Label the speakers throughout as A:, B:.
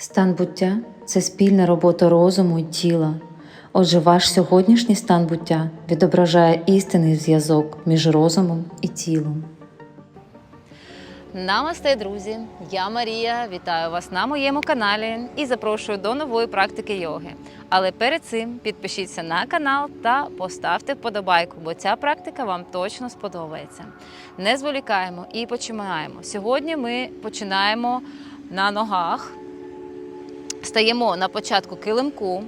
A: Стан буття це спільна робота розуму і тіла. Отже, ваш сьогоднішній стан буття відображає істинний зв'язок між розумом і тілом.
B: Намасте, друзі! Я Марія. Вітаю вас на моєму каналі і запрошую до нової практики йоги. Але перед цим підпишіться на канал та поставте вподобайку, бо ця практика вам точно сподобається. Не зволікаємо і починаємо. Сьогодні ми починаємо на ногах. Стаємо на початку килимку.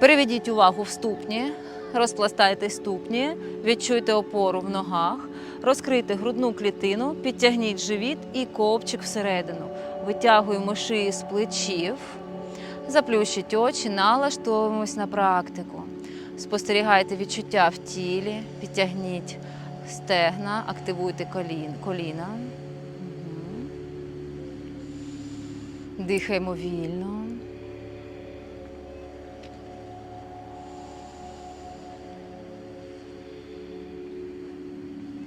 B: Переведіть увагу в ступні, розпластайте ступні, відчуйте опору в ногах, розкрийте грудну клітину, підтягніть живіт і ковчик всередину. Витягуємо шию з плечів, заплющіть очі, налаштовуємось на практику. Спостерігайте відчуття в тілі, підтягніть стегна, активуйте колін, коліна. Дихаємо вільно.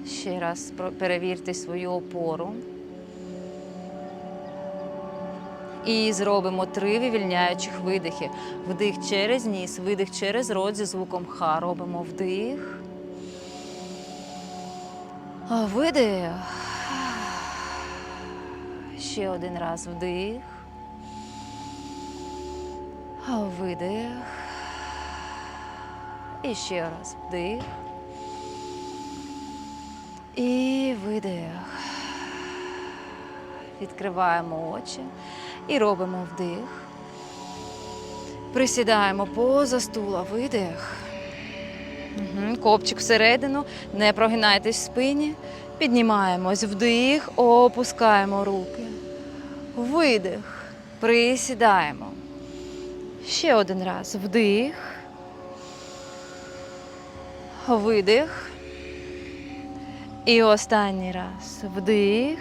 B: Ще раз перевірте свою опору. І зробимо три вивільняючих видихи. Вдих через ніс, видих через рот зі звуком ха. Робимо вдих. Видих. Ще один раз вдих. Видих. І ще раз вдих. І видих. Відкриваємо очі і робимо вдих. Присідаємо поза стула, видих. Угу. Копчик всередину, не прогинайтесь в спині. Піднімаємось вдих, опускаємо руки. Видих. Присідаємо. Ще один раз. Вдих. Видих. І останній раз. Вдих.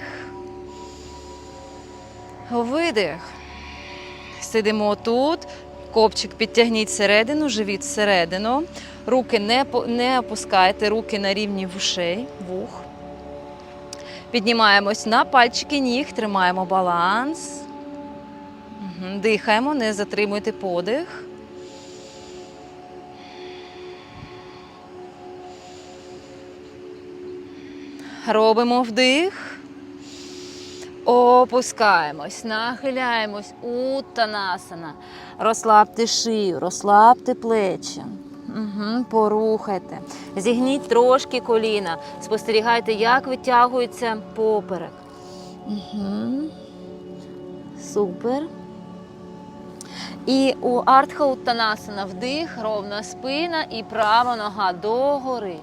B: Видих. Сидимо тут. Копчик підтягніть всередину, живіт всередину. Руки не, не опускайте, руки на рівні вушей, вух. Піднімаємось на пальчики ніг, тримаємо баланс. Дихаємо, не затримуйте подих. Робимо вдих. Опускаємось, нахиляємось. Уттанасана. Розслабте шию, розслабте плечі. Угу, порухайте. Зігніть трошки коліна. Спостерігайте, як витягується поперек. Угу. Супер. І у Артха Уттанасана вдих, ровна спина і права нога догори.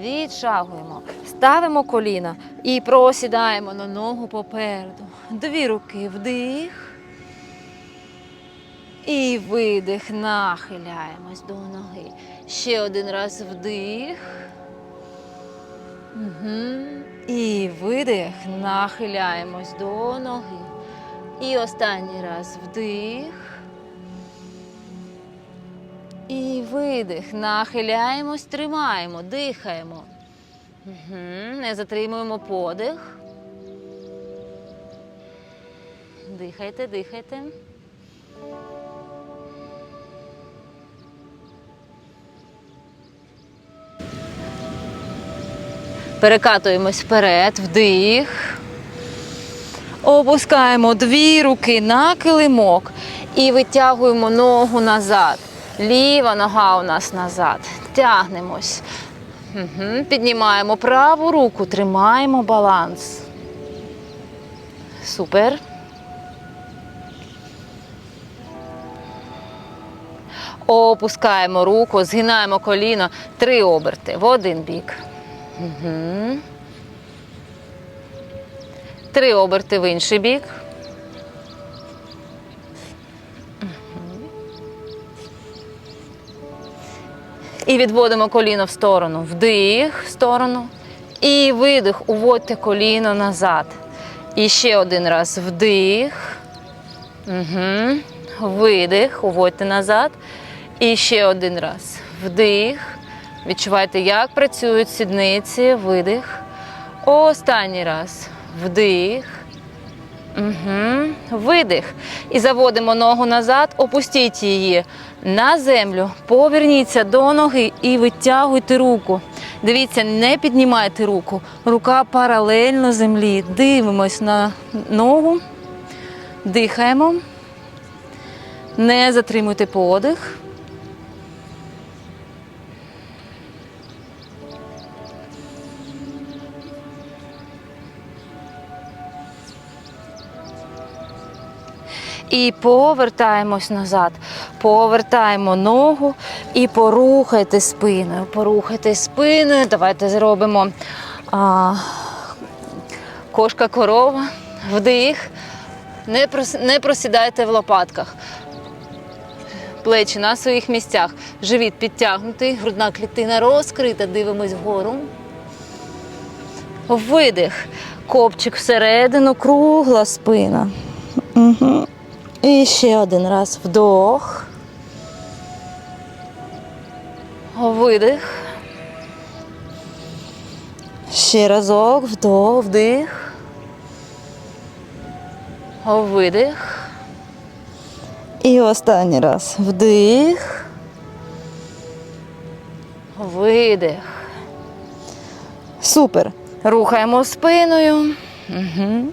B: Відшагуємо. Ставимо коліна і просідаємо на ногу попереду. Дві руки вдих. І видих. Нахиляємось до ноги. Ще один раз вдих. Угу. І видих. Нахиляємось до ноги. І останній раз вдих. І видих. Нахиляємось, тримаємо, дихаємо. Угу. Не затримуємо подих. Дихайте, дихайте. Перекатуємось вперед, вдих. Опускаємо дві руки на килимок і витягуємо ногу назад. Ліва нога у нас назад. Тягнемось. Угу. Піднімаємо праву руку, тримаємо баланс. Супер. Опускаємо руку, згинаємо коліно. Три оберти в один бік. Угу. Три оберти в інший бік. І відводимо коліно в сторону. Вдих в сторону. І видих. Уводьте коліно назад. І ще один раз вдих. Угу. Видих. Уводьте назад. І ще один раз. Вдих. Відчувайте, як працюють сідниці. Видих. Останній раз. Вдих. Угу. Видих. І заводимо ногу назад, опустіть її на землю, поверніться до ноги і витягуйте руку. Дивіться, не піднімайте руку. Рука паралельно землі. Дивимось на ногу, дихаємо. Не затримуйте подих. І повертаємось назад. Повертаємо ногу і порухайте спиною. Порухайте спиною. Давайте зробимо а, кошка корова. Вдих. Не, прос, не просідайте в лопатках. Плечі на своїх місцях. Живіт підтягнутий, грудна клітина розкрита. Дивимось вгору. Видих. Копчик всередину, кругла спина. Угу. І ще один раз вдох. Видих. Ще разок вдох, вдих. Видих. І останній раз вдих. Видих. Супер. Рухаємо спиною. Угу.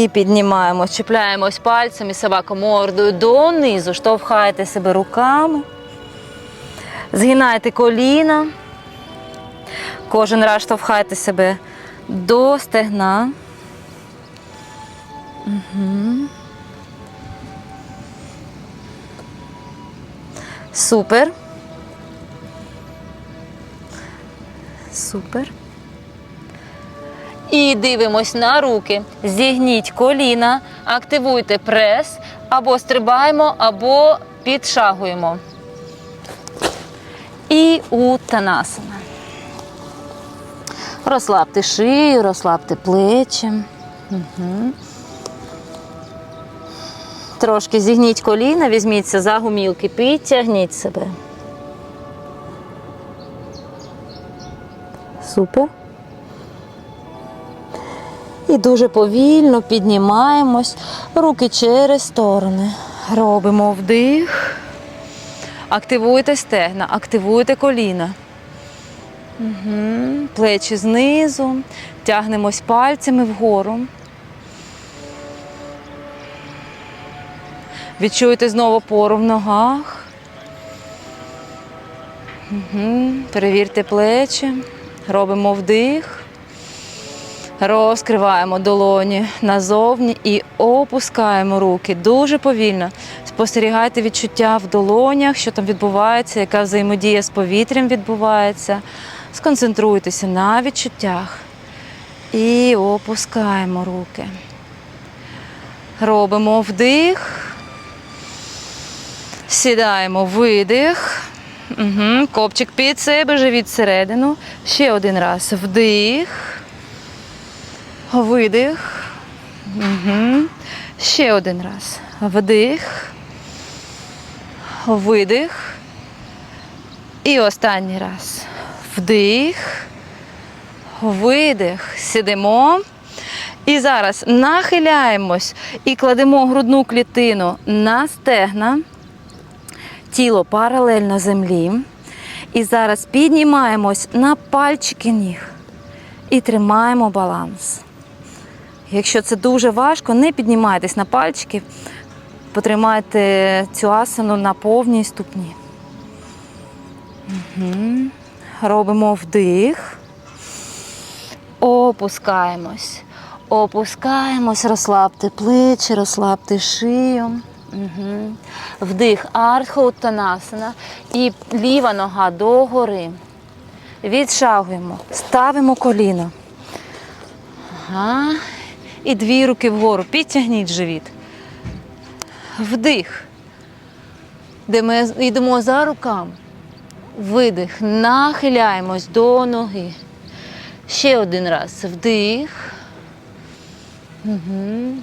B: І піднімаємось, чіпляємось пальцями, собака мордою донизу, штовхайте себе руками, згинайте коліна. Кожен раз штовхайте себе до стегна. Угу. Супер. Супер. І дивимось на руки. Зігніть коліна, активуйте прес, або стрибаємо, або підшагуємо. І утанасана. Розслабте шию, розслабте плечі. Угу. Трошки зігніть коліна, візьміться за гумілки, підтягніть себе. Супер. І дуже повільно піднімаємось, руки через сторони. Робимо вдих. Активуйте стегна, активуйте коліна. Угу. Плечі знизу, тягнемось пальцями вгору. Відчуєте знову опору в ногах. Угу. Перевірте плечі. Робимо вдих. Розкриваємо долоні назовні і опускаємо руки дуже повільно. Спостерігайте відчуття в долонях, що там відбувається, яка взаємодія з повітрям відбувається. Сконцентруйтеся на відчуттях і опускаємо руки. Робимо вдих. Сідаємо видих. Угу. Копчик під себе, живіт всередину. Ще один раз. Вдих. Видих. Угу. Ще один раз. Вдих. Видих. І останній раз. Вдих. Видих. Сидимо. І зараз нахиляємось і кладемо грудну клітину на стегна. Тіло паралельно землі. І зараз піднімаємось на пальчики ніг і тримаємо баланс. Якщо це дуже важко, не піднімайтесь на пальчики, потримайте цю асану на повній ступні. Угу. Робимо вдих, опускаємось. Опускаємось, розслабте плечі, розслабте шию. Угу. Вдих, артхоуттанасана і ліва нога догори. Відшагуємо, ставимо коліно. Ага. І дві руки вгору. Підтягніть живіт. Вдих. Де ми йдемо за руками. Видих. Нахиляємось до ноги. Ще один раз. Вдих. Угу.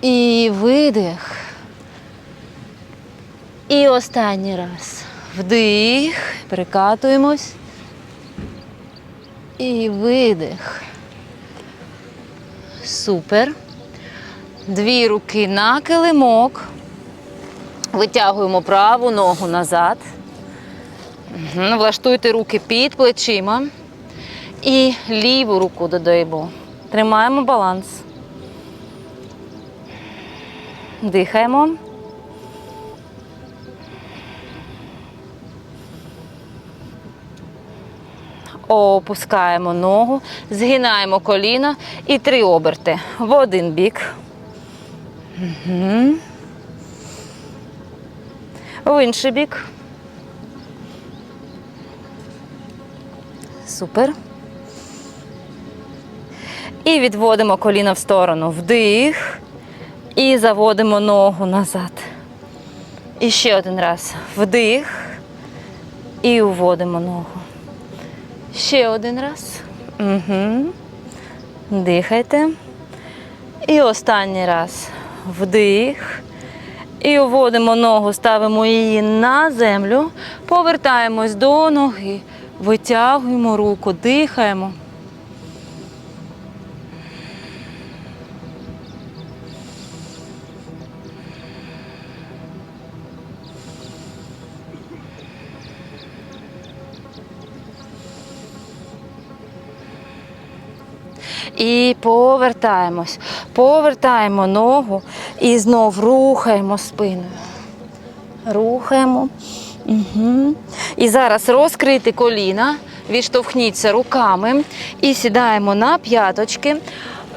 B: І видих. І останній раз. Вдих. Перекатуємось. І видих. Супер. Дві руки на килимок. Витягуємо праву ногу назад. Влаштуйте руки під плечима. І ліву руку додаємо. Тримаємо баланс. Дихаємо. Опускаємо ногу, згинаємо коліна і три оберти в один бік. Угу. В інший бік. Супер. І відводимо коліна в сторону. Вдих. І заводимо ногу назад. І ще один раз. Вдих. І уводимо ногу. Ще один раз. Угу. Дихайте. І останній раз. Вдих. І уводимо ногу, ставимо її на землю, повертаємось до ноги, витягуємо руку, дихаємо. І повертаємось. Повертаємо ногу і знов рухаємо спиною. Рухаємо. Угу. І зараз розкрити коліна, відштовхніться руками і сідаємо на п'яточки.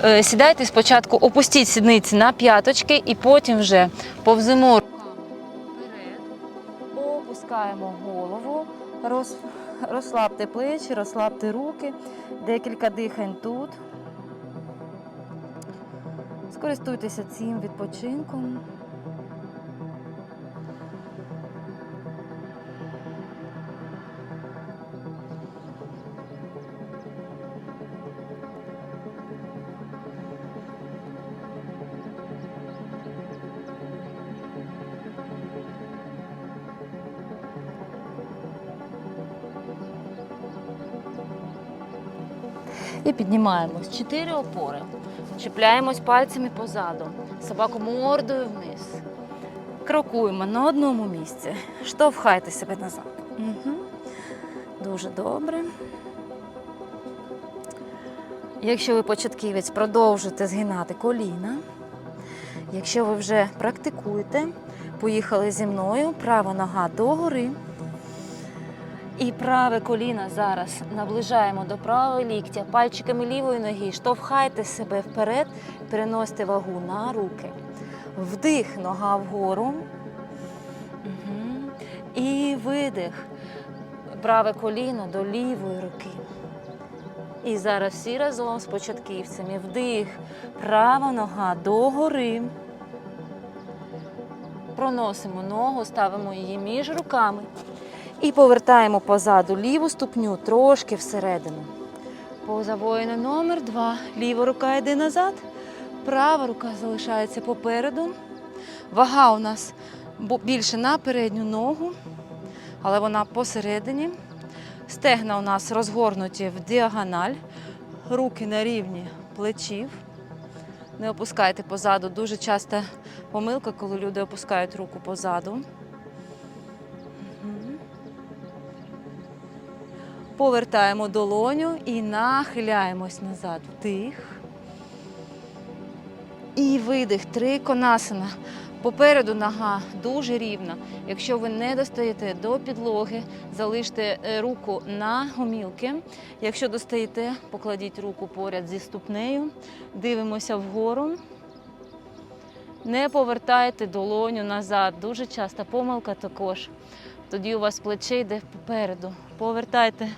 B: Е, Сідайте спочатку, опустіть сідниці на п'яточки і потім вже повземо руками вперед, опускаємо голову, роз, розслабте плечі, розслабте руки, декілька дихань тут. Скористуйтеся цим відпочинком. І піднімаємось. Чотири опори. Чіпляємось пальцями позаду. Собаку мордою вниз. Крокуємо на одному місці. Штовхайте себе назад. Угу. Дуже добре. Якщо ви початківець, продовжуйте згинати коліна. Якщо ви вже практикуєте, поїхали зі мною, права нога догори. І праве коліно зараз наближаємо до правого ліктя. Пальчиками лівої ноги штовхайте себе вперед, переносите вагу на руки. Вдих, нога вгору. Угу. І видих. Праве коліно до лівої руки. І зараз всі разом з початківцями. Вдих, права нога догори. Проносимо ногу, ставимо її між руками. І повертаємо позаду ліву ступню трошки всередину. Поза воїна номер два. Ліва рука йде назад, права рука залишається попереду. Вага у нас більше на передню ногу, але вона посередині. Стегна у нас розгорнуті в діагональ, руки на рівні плечів. Не опускайте позаду. Дуже часта помилка, коли люди опускають руку позаду. Повертаємо долоню і нахиляємось назад. Вдих. І видих. Три конасана. Попереду нога дуже рівна. Якщо ви не достаєте до підлоги, залиште е, руку на гомілки. Якщо достаєте, покладіть руку поряд зі ступнею. Дивимося вгору. Не повертайте долоню назад. Дуже часта помилка також. Тоді у вас плече йде попереду. Повертайте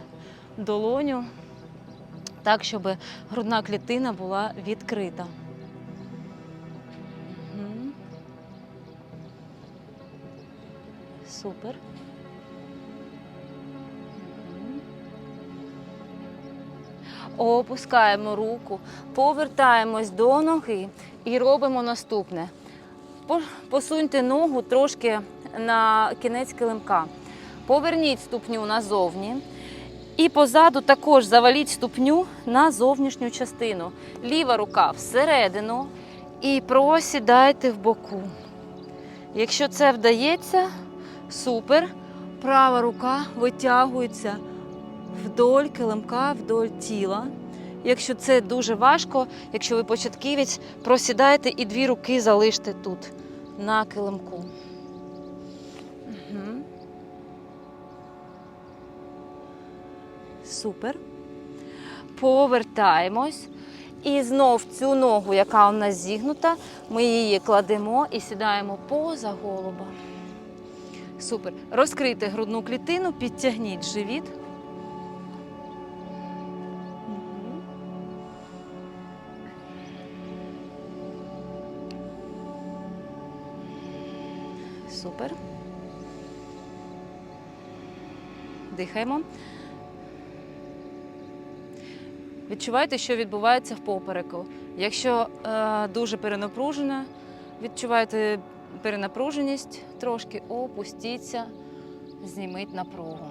B: долоню так, щоб грудна клітина була відкрита. Мгм. Супер. Опускаємо руку, повертаємось до ноги і робимо наступне. Посуньте ногу трошки на кінець килимка. Поверніть ступню назовні І позаду також заваліть ступню на зовнішню частину. Ліва рука всередину і просідайте в боку. Якщо це вдається, супер. Права рука витягується вдоль килимка, вдоль тіла. Якщо це дуже важко, якщо ви початківець, просідайте і дві руки залиште тут, на килимку. Супер. Повертаємось. І знов цю ногу, яка у нас зігнута, ми її кладемо і сідаємо поза голуба. Супер. Розкрийте грудну клітину, підтягніть живіт. Супер. Дихаємо. Відчувайте, що відбувається в попереку. Якщо е, дуже перенапружена, відчуваєте перенапруженість, трошки опустіться, зніміть напругу.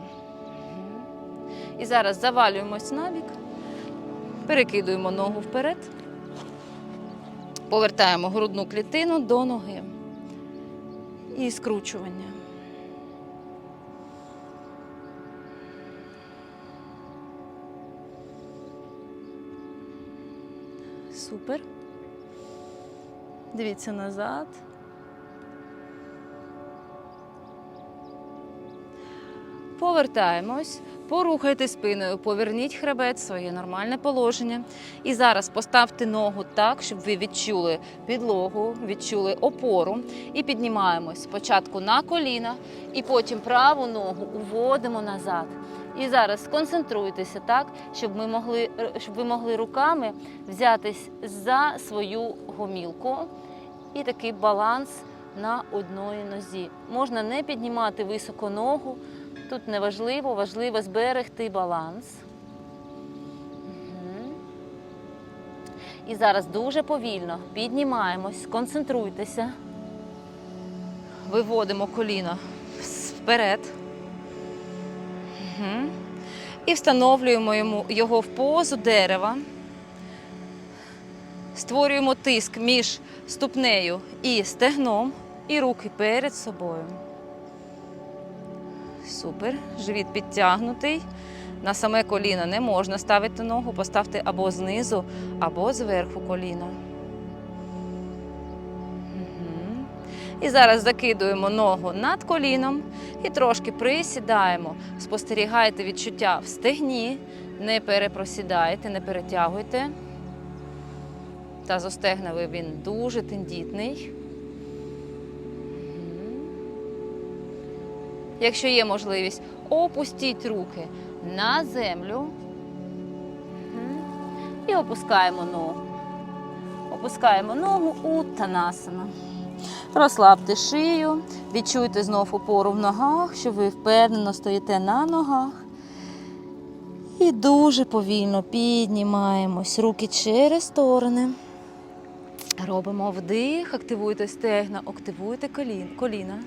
B: І зараз завалюємось набік, перекидуємо ногу вперед, повертаємо грудну клітину до ноги і скручування. Супер. Дивіться назад. Повертаємось, порухайте спиною, поверніть хребет в своє нормальне положення. І зараз поставте ногу так, щоб ви відчули підлогу, відчули опору. І піднімаємось спочатку на коліна, і потім праву ногу уводимо назад. І зараз сконцентруйтеся так, щоб ми могли, щоб ви могли руками взятись за свою гомілку і такий баланс на одній нозі. Можна не піднімати високо ногу. Тут не важливо, важливо зберегти баланс. І зараз дуже повільно піднімаємось, сконцентруйтеся. Виводимо коліно вперед. Мгм. І встановлюємо його в позу дерева. Створюємо тиск між ступнею і стегном, і руки перед собою. Супер. Живіт підтягнутий. На саме коліно не можна ставити ногу, поставте або знизу, або зверху коліно. І зараз закидуємо ногу над коліном і трошки присідаємо. Спостерігайте відчуття в стегні, не перепросідайте, не перетягуйте. Тазостегновий він дуже тендітний. Якщо є можливість, опустіть руки на землю і опускаємо ногу. Опускаємо ногу у танасана. Розслабте шию, відчуйте знов опору в ногах, що ви впевнено стоїте на ногах. І дуже повільно піднімаємось. Руки через сторони. Робимо вдих, активуйте стегна, активуйте колін- коліна.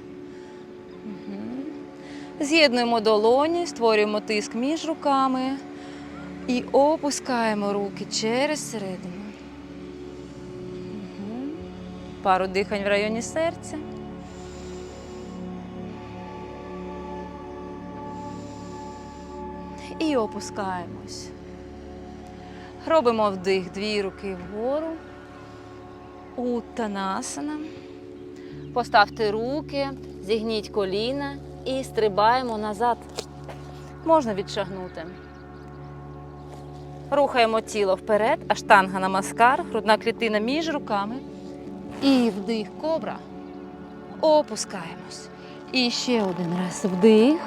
B: З'єднуємо долоні, створюємо тиск між руками і опускаємо руки через середину. Пару дихань в районі серця. І опускаємось. Робимо вдих, дві руки вгору. Уттанасана. Поставте руки, зігніть коліна і стрибаємо назад. Можна відшагнути. Рухаємо тіло вперед, аштанга на маскар, грудна клітина між руками. І вдих, кобра. Опускаємось. І ще один раз вдих.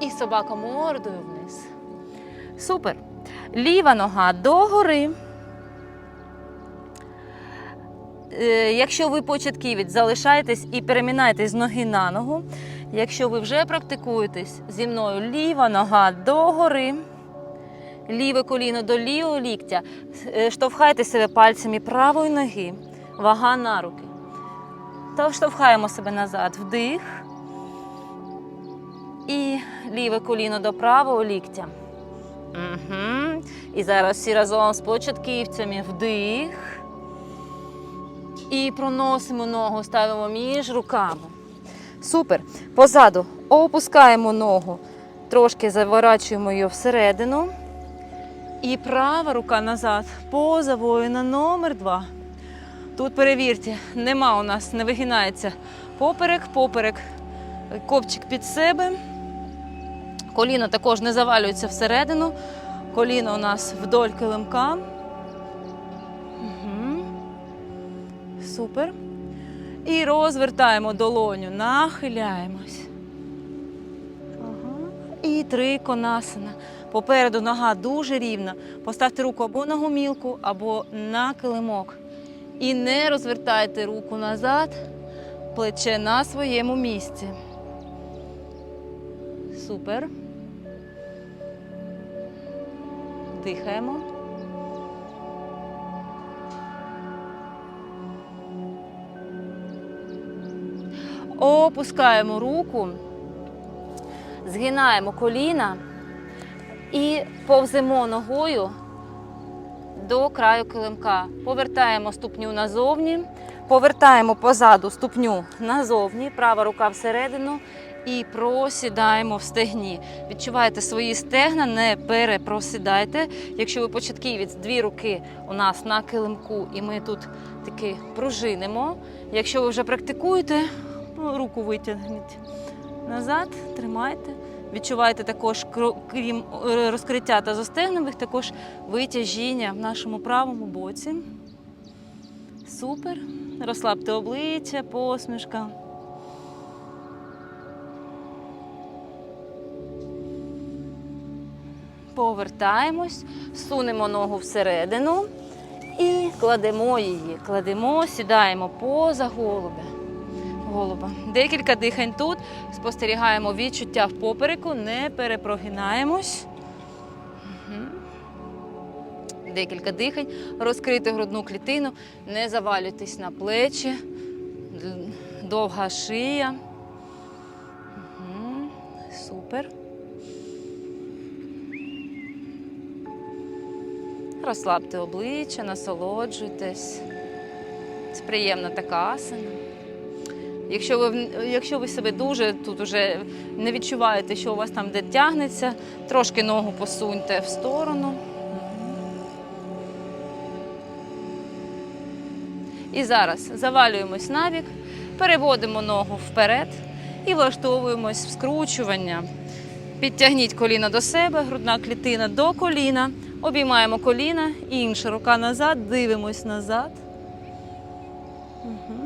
B: І собака мордою вниз. Супер. Ліва нога догори. Е, Якщо ви початківець, залишайтесь і перемінайтесь з ноги на ногу. Якщо ви вже практикуєтесь зі мною ліва нога догори, ліве коліно до лівого ліктя, Е, штовхайте себе пальцями правої ноги, вага на руки. Та штовхаємо себе назад. Вдих. І ліве коліно до правого ліктя. Угу. І зараз всі разом з початківцями вдих. І проносимо ногу, ставимо між руками. Супер. Позаду опускаємо ногу, трошки заворачуємо її всередину. І права рука назад. Поза воїна номер два. Тут перевірте, нема у нас, не вигинається поперек, поперек, копчик під себе. Коліно також не завалюється всередину. Коліно у нас вдоль килимка. Угу. Супер. І розвертаємо долоню, нахиляємось. Ага. І три конасана. Попереду нога дуже рівна. Поставте руку або на гумілку, або на килимок. І не розвертайте руку назад, плече на своєму місці. Супер. Дихаємо. Опускаємо руку, згинаємо коліна і повземо ногою до краю килимка. Повертаємо ступню назовні, повертаємо позаду ступню назовні, права рука всередину і просідаємо в стегні. Відчуваєте свої стегна, не перепросідайте. Якщо ви початківець, дві руки у нас на килимку, і ми тут таки пружинимо. Якщо ви вже практикуєте, ну, руку витягніть назад, тримайте. Відчуваєте також, крім е, розкриття та застегнених, також витяжіння в нашому правому боці. Супер. Розслабте обличчя, посмішка. Повертаємось, сунемо ногу всередину і кладемо її. Кладемо, сідаємо поза голубя. Голуба. Декілька дихань тут. Спостерігаємо відчуття в попереку, не перепрогинаємось. Декілька дихань. Розкрити грудну клітину, не завалюйтесь на плечі. Довга шия. Супер. Розслабте обличчя, насолоджуйтесь. Це приємна така асана. Якщо ви, якщо ви себе дуже тут уже не відчуваєте, що у вас там де тягнеться, трошки ногу посуньте в сторону. І зараз завалюємось набік, переводимо ногу вперед і влаштовуємось в скручування. Підтягніть коліна до себе, грудна клітина до коліна. Обіймаємо коліна, інша рука назад, дивимось назад. Угу.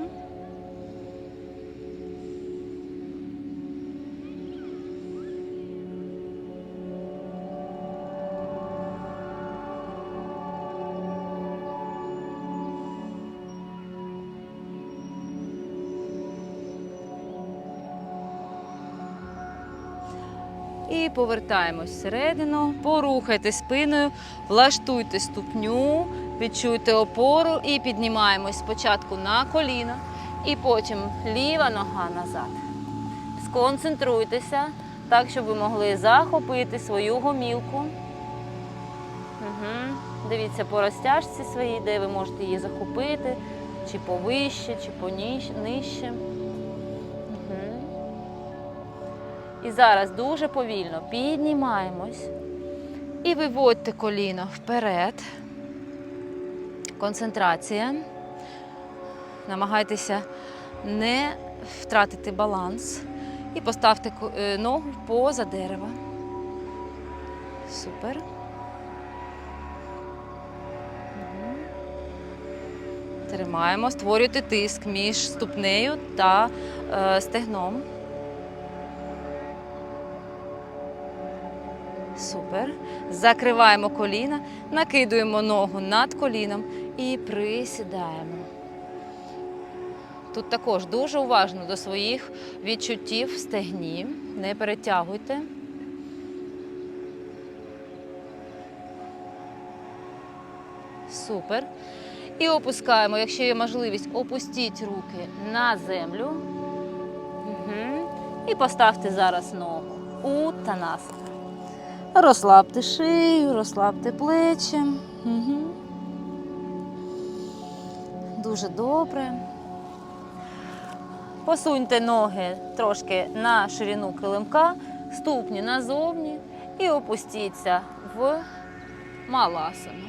B: Повертаємось всередину, порухайте спиною, влаштуйте ступню, відчуйте опору і піднімаємось спочатку на коліна, і потім ліва нога назад. Сконцентруйтеся так, щоб ви могли захопити свою гомілку. Угу. Дивіться по розтяжці своїй, де ви можете її захопити, чи повище, чи поніж- І зараз дуже повільно піднімаємось і виводьте коліно вперед. Концентрація. Намагайтеся не втратити баланс. І поставте е, ногу поза дерева. Супер. Тримаємо, створюйте тиск між ступнею та е, стегном. Супер. Закриваємо коліна, накидуємо ногу над коліном і присідаємо. Тут також дуже уважно до своїх відчуттів стегні. Не перетягуйте. Супер. І опускаємо, якщо є можливість, опустіть руки на землю. Угу. І поставте зараз ногу. у Утанасана. Розслабте шию, розслабте плечі. Угу. Дуже добре. Посуньте ноги трошки на ширину килимка, ступні назовні і опустіться в маласану.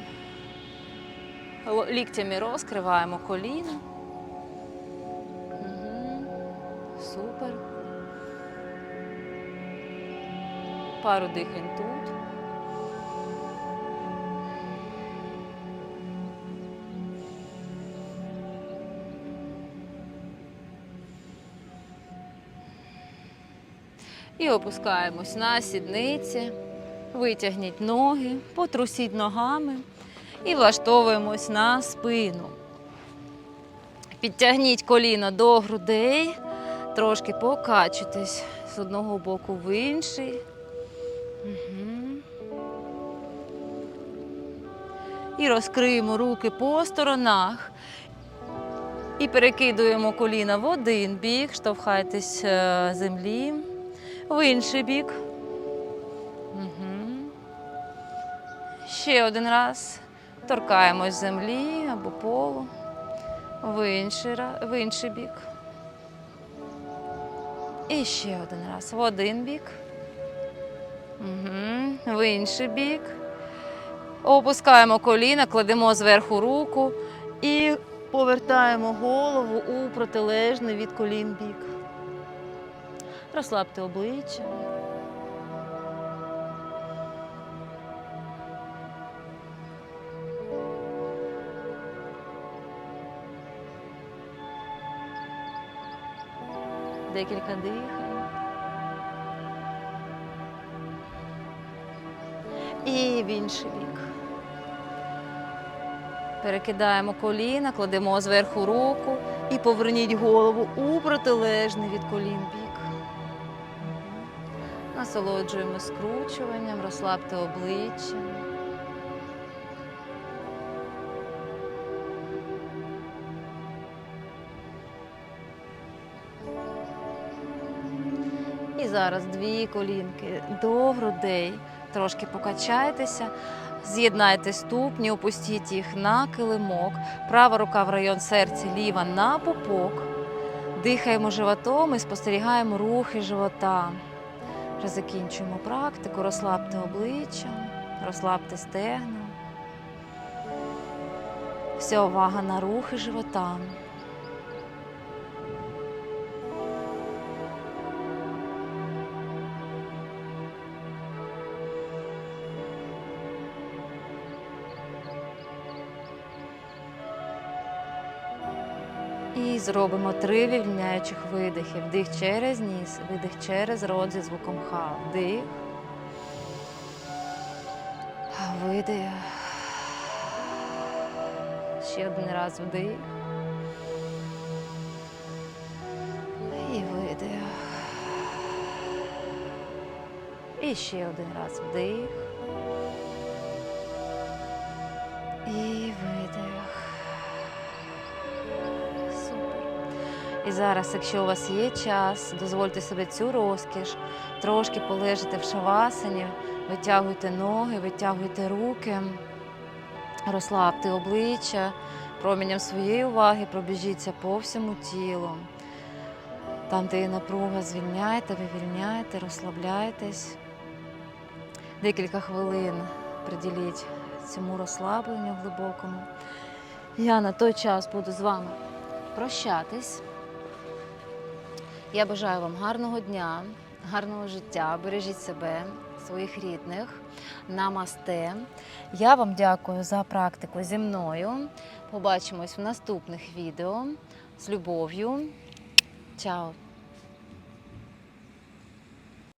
B: Ліктями розкриваємо коліна. Угу. Супер. Пару дихань тут. І опускаємось на сідниці, витягніть ноги, потрусіть ногами і влаштовуємось на спину. Підтягніть коліно до грудей, трошки покачуйтесь з одного боку в інший. І розкриємо руки по сторонах. І перекидуємо коліна в один бік, штовхайтесь е, землі, в інший бік. Угу. Ще один раз. Торкаємось землі або полу. В інший, в інший бік. І ще один раз. В один бік. Угу. В інший бік. Опускаємо коліна, кладемо зверху руку і повертаємо голову у протилежний від колін бік. Розслабте обличчя. Декілька дихань. І в інший бік. Перекидаємо коліна, кладемо зверху руку і поверніть голову у протилежний від колін бік. Насолоджуємо скручуванням, розслабте обличчя. І зараз дві колінки до грудей. Трошки покачайтеся, з'єднайте ступні, опустіть їх на килимок. Права рука в район серця, ліва на пупок. Дихаємо животом і спостерігаємо рухи живота. Вже закінчуємо практику. Розслабте обличчя, розслабте стегна. Вся увага на рухи живота. І зробимо три вивільняючих видихи. Вдих через ніс, видих через рот зі звуком ха. Вдих. Видих. Ще один раз вдих. І видих. І ще один раз вдих. І зараз, якщо у вас є час, дозвольте собі цю розкіш, трошки полежати в шавасані, витягуйте ноги, витягуйте руки, розслабте обличчя, промінням своєї уваги пробіжіться по всьому тілу. Там, де є напруга, звільняйте, вивільняйте, розслабляйтесь. Декілька хвилин приділіть цьому розслабленню глибокому. Я на той час буду з вами прощатись. Я бажаю вам гарного дня, гарного життя. Бережіть себе, своїх рідних. Намасте. Я вам дякую за практику зі мною. Побачимось в наступних відео. З любов'ю. Чао!